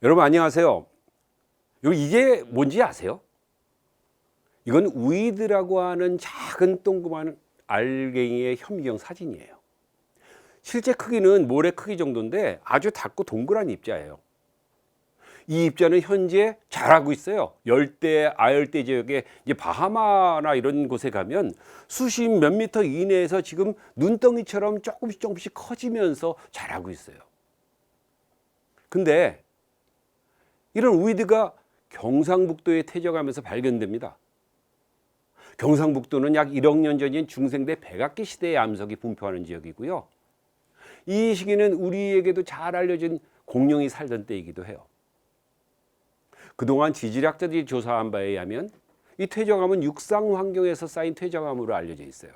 여러분 안녕하세요. 여러분 이게 뭔지 아세요? 이건 우이드라고 하는 작은 동그만 알갱이의 현미경 사진이에요. 실제 크기는 모래 크기 정도인데 아주 작고 동그란 입자예요. 이 입자는 현재 자라고 있어요. 열대, 아열대 지역에 이제 바하마나 이런 곳에 가면 수십 몇 미터 이내에서 지금 눈덩이처럼 조금씩 조금씩 커지면서 자라고 있어요. 근데 이런 우이드가 경상북도에 퇴적하면서 발견됩니다. 경상북도는 약 1억 년 전인 중생대 백악기 시대의 암석이 분포하는 지역이고요. 이 시기는 우리에게도 잘 알려진 공룡이 살던 때이기도 해요. 그동안 지질학자들이 조사한 바에 의하면 이 퇴적암은 육상 환경에서 쌓인 퇴적암으로 알려져 있어요.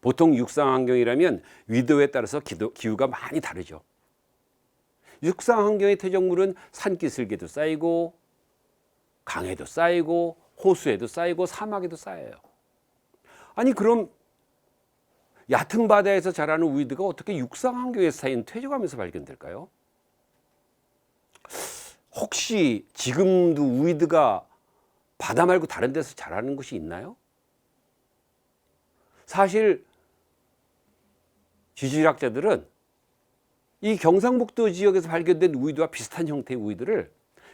보통 육상 환경이라면 위도에 따라서 기후가 많이 다르죠. 육상 환경의 퇴적물은 산기슭에도 쌓이고 강에도 쌓이고 호수에도 쌓이고 사막에도 쌓여요. 아니 그럼 얕은 바다에서 자라는 우이드가 어떻게 육상 환경에서 쌓인 퇴적하면서 발견될까요? 혹시 지금도 우이드가 바다 말고 다른 데서 자라는 곳이 있나요? 사실 지질학자들은 이 경상북도 지역에서 발견된 우이드와 비슷한 형태의 우이드를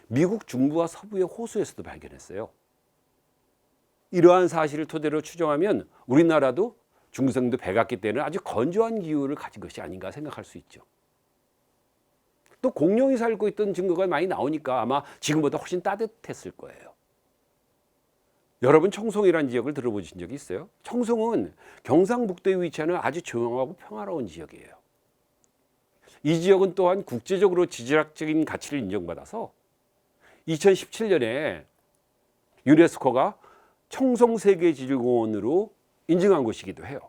미국 중부와 서부의 호수에서도 발견했어요. 이러한 사실을 토대로 추정하면 우리나라도 중생도 백악기 때는 아주 건조한 기후를 가진 것이 아닌가 생각할 수 있죠. 또 공룡이 살고 있던 증거가 많이 나오니까 아마 지금보다 훨씬 따뜻했을 거예요. 여러분 청송이라는 지역을 들어보신 적이 있어요? 청송은 경상북도에 위치하는 아주 조용하고 평화로운 지역이에요. 이 지역은 또한 국제적으로 지질학적인 가치를 인정받아서 2017년에 유네스코가 청송 세계지질공원으로 인증한 곳이기도 해요.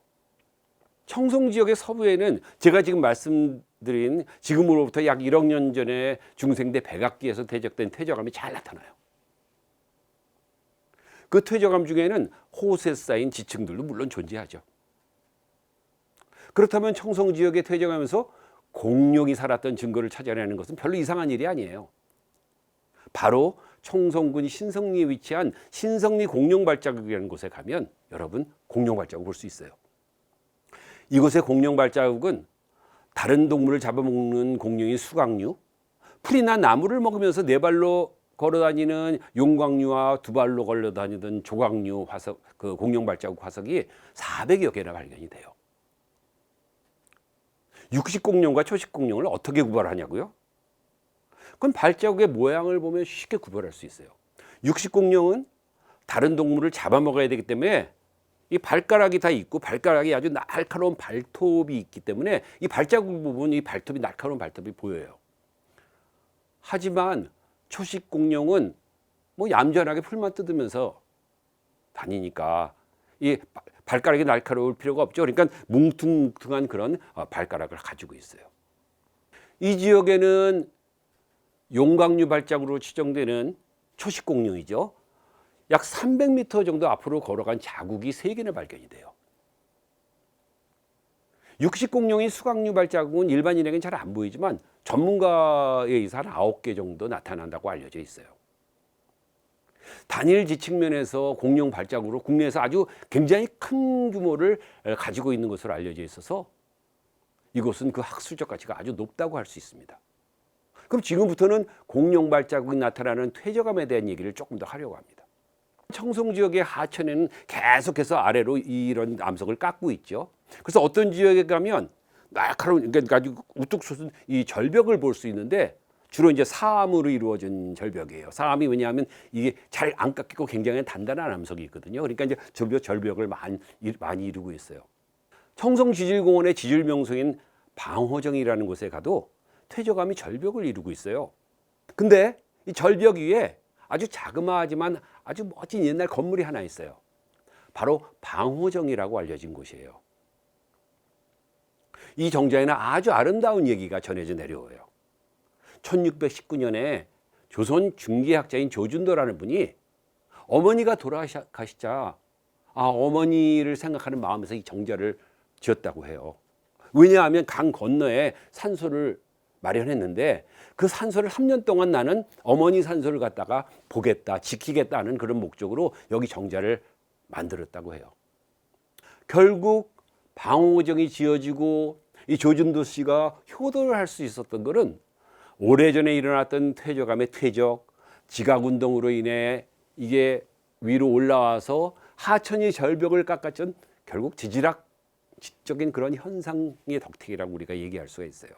청송 지역의 서부에는 제가 지금 말씀드린 지금으로부터 약 1억 년 전에 중생대 백악기에서 퇴적된 퇴적암이 잘 나타나요. 그 퇴적암 중에는 호수에 쌓인 지층들도 물론 존재하죠. 그렇다면 청송 지역에 퇴적하면서 공룡이 살았던 증거를 찾아내는 것은 별로 이상한 일이 아니에요. 바로 청송군 신성리에 위치한 신성리 공룡 발자국이라는 곳에 가면 여러분 공룡 발자국 볼 수 있어요. 이곳의 공룡 발자국은 다른 동물을 잡아먹는 공룡인 수강류, 풀이나 나무를 먹으면서 네 발로 걸어다니는 용광류와 두 발로 걸어다니던 조광류 화석, 그 공룡 발자국 화석이 400여 개나 발견이 돼요. 육식 공룡과 초식 공룡을 어떻게 구별하냐고요? 그건 발자국의 모양을 보면 쉽게 구별할 수 있어요. 육식 공룡은 다른 동물을 잡아먹어야 되기 때문에 이 발가락이 다 있고 발가락이 아주 날카로운 발톱이 있기 때문에 이 발자국 부분 이 발톱이 날카로운 발톱이 보여요. 하지만 초식 공룡은 뭐 얌전하게 풀만 뜯으면서 다니니까 이 발가락이 날카로울 필요가 없죠. 그러니까 뭉퉁뭉퉁한 그런 어, 발가락을 가지고 있어요. 이 지역에는 용광류 발자국으로 추정되는 초식 공룡이죠. 약 300m 정도 앞으로 걸어간 자국이 3개나 발견이 돼요. 육식 공룡인 수강류 발자국은 일반인에게는 잘 안 보이지만 전문가에 의해서 한 9개 정도 나타난다고 알려져 있어요. 단일 지 측면에서 공룡 발자국으로 국내에서 아주 굉장히 큰 규모를 가지고 있는 것으로 알려져 있어서 이곳은 그 학술적 가치가 아주 높다고 할 수 있습니다. 그럼 지금부터는 공룡 발자국이 나타나는 퇴적암에 대한 얘기를 조금 더 하려고 합니다. 청송 지역의 하천에는 계속해서 아래로 이런 암석을 깎고 있죠. 그래서 어떤 지역에 가면 날카로운 그러니까 아주 우뚝 솟은 이 절벽을 볼 수 있는데 주로 이제 사암으로 이루어진 절벽이에요. 사암이 왜냐하면 이게 잘 안 깎이고 굉장히 단단한 암석이 있거든요. 그러니까 이제 절벽 절벽을 많이 많이 이루고 있어요. 청송 지질공원의 지질 명소인 방호정이라는 곳에 가도 퇴적암이 절벽을 이루고 있어요. 근데 이 절벽 위에 아주 자그마하지만 아주 멋진 옛날 건물이 하나 있어요. 바로 방호정이라고 알려진 곳이에요. 이 정자에는 아주 아름다운 얘기가 전해져 내려와요. 1619년에 조선 중기학자인 조준도라는 분이 어머니가 돌아가시자 아, 어머니를 생각하는 마음에서 이 정자를 지었다고 해요. 왜냐하면 강 건너에 산소를 마련했는데 그 산소를 3년 동안 나는 어머니 산소를 갖다가 보겠다, 지키겠다는 그런 목적으로 여기 정자를 만들었다고 해요. 결국 방호정이 지어지고 이 조준도 씨가 효도를 할 수 있었던 것은 오래전에 일어났던 퇴적암의 퇴적, 지각 운동으로 인해 이게 위로 올라와서 하천이 절벽을 깎았던 결국 지질학 적인 그런 현상의 덕택이라고 우리가 얘기할 수가 있어요.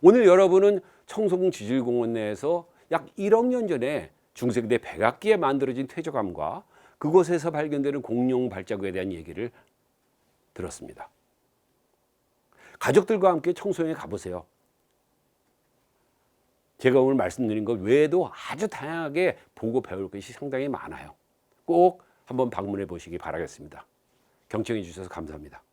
오늘 여러분은 청송 지질공원 내에서 약 1억 년 전에 중세기대 백악기에 만들어진 퇴적암과 그곳에서 발견되는 공룡 발자국에 대한 얘기를 들었습니다. 가족들과 함께 청소년에 가보세요. 제가 오늘 말씀드린 것 외에도 아주 다양하게 보고 배울 것이 상당히 많아요. 꼭 한번 방문해 보시기 바라겠습니다. 경청해 주셔서 감사합니다.